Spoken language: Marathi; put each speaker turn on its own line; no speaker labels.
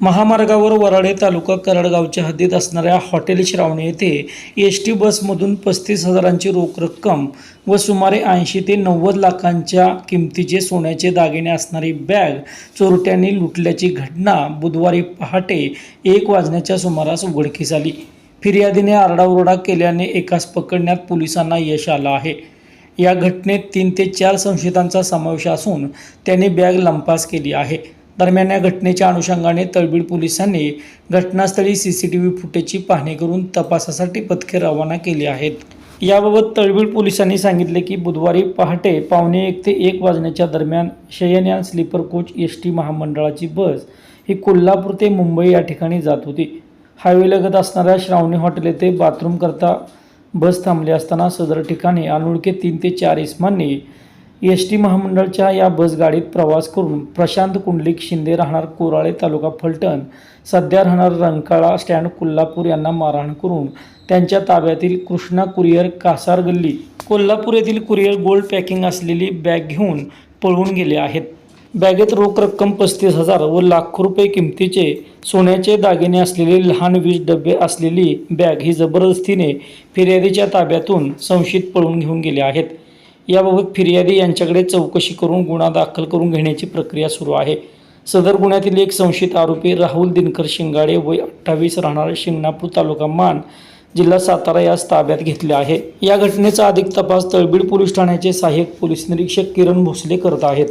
महामार्गावर वराडे तालुका कराडगावच्या हद्दीत असणाऱ्या हॉटेल श्रावणी येथे एस टी बसमधून पस्तीस हजारांची रोख रक्कम व सुमारे ऐंशी ते नव्वद लाखांच्या किमतीचे सोन्याचे दागिने असणारी बॅग चोरट्यांनी लुटल्याची घटना बुधवारी पहाटे एक वाजण्याच्या सुमारास उघडकीस आली. फिर्यादीने आरडाओरडा केल्याने एकास पकडण्यात पोलिसांना यश आलं आहे. या घटनेत तीन ते चार संशयितांचा समावेश असून त्याने बॅग लंपास केली आहे. दरम्यान या घटनेच्या अनुषंगाने तळबीड पोलिसांनी घटनास्थळी सी सी टी व्ही फुटेजची पाहणी करून तपासासाठी पथके रवाना केली आहेत. याबाबत तळबीड पोलिसांनी सांगितले की बुधवारी पहाटे पावणे एक ते एक वाजण्याच्या दरम्यान शयनयान स्लीपर कोच एस टी महामंडळाची बस ही कोल्हापूर ते मुंबई या ठिकाणी जात होती. हायवेलगत असणाऱ्या श्रावणी हॉटेल येथे बाथरूम करता बस थांबली असताना सदर ठिकाणी अनोळखे तीन ते चार इसमांनी एस टी महामंडळच्या या बसगाडीत प्रवास करून प्रशांत कुंडलिक शिंदे राहणार कोराळे तालुका फलटण. सध्या राहणार रंकाळा स्टँड कोल्हापूर यांना मारहाण करून त्यांच्या ताब्यातील कृष्णा कुरिअर कासार गल्ली कोल्हापूर येथील कुरिअर गोल्ड पॅकिंग असलेली बॅग घेऊन पळून गेले आहेत. बॅगेत रोख रक्कम पस्तीस हजार व लाखो रुपये किमतीचे सोन्याचे दागिने असलेले लहान वीज डबे असलेली बॅग ही जबरदस्तीने फिर्यादीच्या ताब्यातून संशयित पळून घेऊन गेले आहेत. याबाबत फिर्यादी यांच्याकडे चौकशी करून गुन्हा दाखल करून घेण्याची प्रक्रिया सुरू आहे. सदर गुन्ह्यातील एक संशयित आरोपी राहुल दिनकर शिंगाडे वय अठ्ठावीस राहणारे शिंगणापूर तालुका मान जिल्हा सातारा यास ताब्यात घेतले आहे. या घटनेचा अधिक तपास तळबीड पोलीस ठाण्याचे सहाय्यक पोलीस निरीक्षक किरण भोसले करत आहेत.